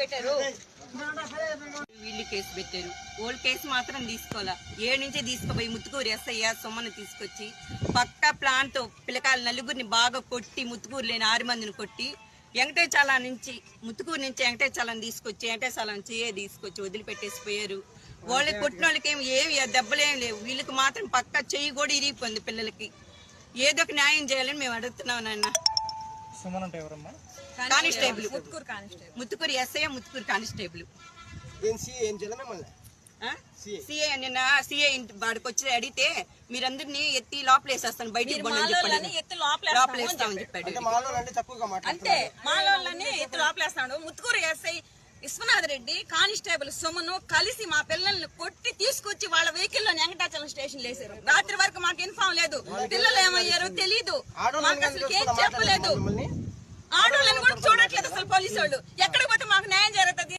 పెట్టారు. వీళ్ళు కేసు పెట్టారు. ఓల్డ్ కేసు మాత్రం తీసుకోవాలా? ఏడు నుంచే తీసుకుపోయి ముత్తుకూరు ఎస్ఐ సొమ్మను తీసుకొచ్చి పక్క ప్లాన్తో పిల్లకాయల నలుగురిని బాగా కొట్టి ముత్తుకూరు లేని ఆరు మందిని కొట్టి వెంకటేశాల నుంచి ముత్తుకూరు నుంచి వెంకటేశాలను తీసుకొచ్చి వెంకటేశాల నుంచి ఏ తీసుకొచ్చి వదిలిపెట్టేసి పోయారు? వాళ్ళకి కొట్టిన వాళ్ళకి ఏమి ఏమి దెబ్బలేం లేవు. వీళ్ళకి మాత్రం పక్క చెయ్యి కూడా ఇరిగిపోయింది పిల్లలకి. ఏదో ఒక న్యాయం చేయాలని మేము అడుగుతున్నాం నాన్న సుమన్ అంటే ఎవరమ్మా? Constable. Muthukur constable. Muthukur SI Muthukur constable. CA నిన్న సిఏ వాడికి వచ్చి అడిగితే మీరందరినీ ఎత్తి లోపలేసేస్తాను బయటికి లోపలేస్తామని చెప్పాడు. అంటే అంతే ఎత్తి లోపలేస్తున్నాడు ముత్తుకూరు ఎస్ఐ విశ్వనాథ్ రెడ్డి కానిస్టేబుల్ సొమ్మును కలిసి మా పిల్లల్ని కొట్టి తీసుకొచ్చి వాళ్ళ వెహికల్లో వెంకటాచలం స్టేషన్ వేసారు రాత్రి వరకు మాకు ఇన్ఫామ్ లేదు. పిల్లలు ఏమయ్యారో తెలీదు. మాకు అసలు ఏం చెప్పలేదు. ఆడోళ్ళని కూడా చూడట్లేదు అసలు పోలీసు వాళ్ళు. ఎక్కడికి పోతే మాకు న్యాయం జరుగుతుంది.